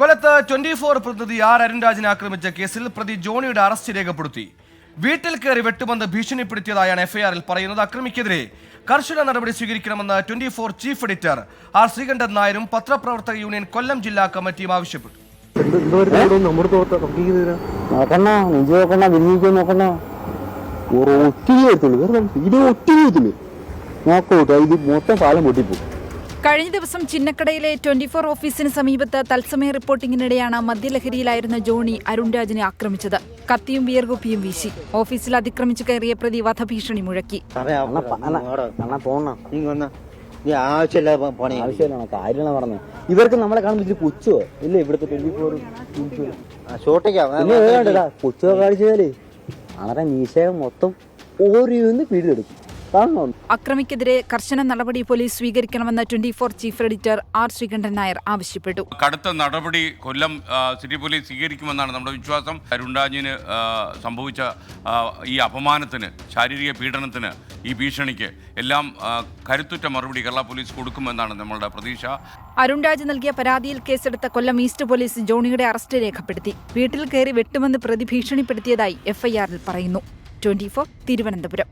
കൊല്ലത്ത് twenty four പ്രതിനിധി R അരുൺരാജിനെ ആക്രമിച്ച കേസിൽ പ്രതി ജോണിയുടെ അറസ്റ്റ് രേഖപ്പെടുത്തി. വീട്ടിൽ കയറി വെട്ടുമെന്ന് ഭീഷണിപ്പെടുത്തിയതായാണ് എഫ്ഐആറിൽ പറയുന്നത്. അക്രമിക്കെതിരെ കർശന നടപടി സ്വീകരിക്കണമെന്ന് twenty four chief editor R Sreekandan നായരും പത്രപ്രവർത്തക യൂണിയൻ കൊല്ലം ജില്ലാ കമ്മിറ്റിയും ആവശ്യപ്പെട്ടു. ഒത്തിരി ഒത്തിരി ഇത് നോക്കോട്ടോ ഇത് മൊത്തം കാലം പൊട്ടിപ്പോ കഴിഞ്ഞ ദിവസം ചിന്നക്കടയിലെ ട്വന്റി ഫോർ ഓഫീസിന് സമീപത്ത് തത്സമയ റിപ്പോർട്ടിംഗിനിടെയാണ് മദ്യലഹരിയിലായിരുന്ന ജോണി അരുൺരാജിനെ ആക്രമിച്ചത്. കത്തിയും വിയർകുപ്പിയും വീശി. ഓഫീസിൽ അതിക്രമിച്ചു കയറിയ പ്രതി വധഭീഷണി മുഴക്കി. ഇവർക്ക് നമ്മളെ കാണുമ്പോൾ ഇച്ചിരി ഇല്ല ഇവിടുത്തെ ട്വന്റി ഫോർ പുച്ഛോ കാണിച്ചാലേ അണറെ മീശ മൊത്തം ഓരോന്ന് പിടിതെടുക്കും അക്രമിക്കെതിരെ കർശന നടപടി പോലീസ് സ്വീകരിക്കണമെന്ന് twenty four chief editor R Sreekandan Nair ആവശ്യപ്പെട്ടു. കടുത്ത നടപടി കൊല്ലം സിറ്റി പോലീസ് സ്വീകരിക്കുമെന്നാണ് നമ്മുടെ വിശ്വാസം. അരുൺരാജിന് സംഭവിച്ച ഈ അപമാനത്തിന് ശാരീരിക പീഡനത്തിന് ഈ ഭീഷണിക്ക് എല്ലാം കരുത്തുറ്റ മറുപടി കേരള പോലീസ് കൊടുക്കുമെന്നാണ് നമ്മളുടെ പ്രതീക്ഷ. അരുൺരാജ് നൽകിയ പരാതിയിൽ കേസെടുത്ത കൊല്ലം ഈസ്റ്റ് പോലീസ് ജോണിയുടെ അറസ്റ്റ് രേഖപ്പെടുത്തി. വീട്ടിൽ കയറി വെട്ടുമെന്ന് പ്രതി ഭീഷണിപ്പെടുത്തിയതായി എഫ്ഐആറിൽ പറയുന്നു. Twenty four Thiruvananthapuram.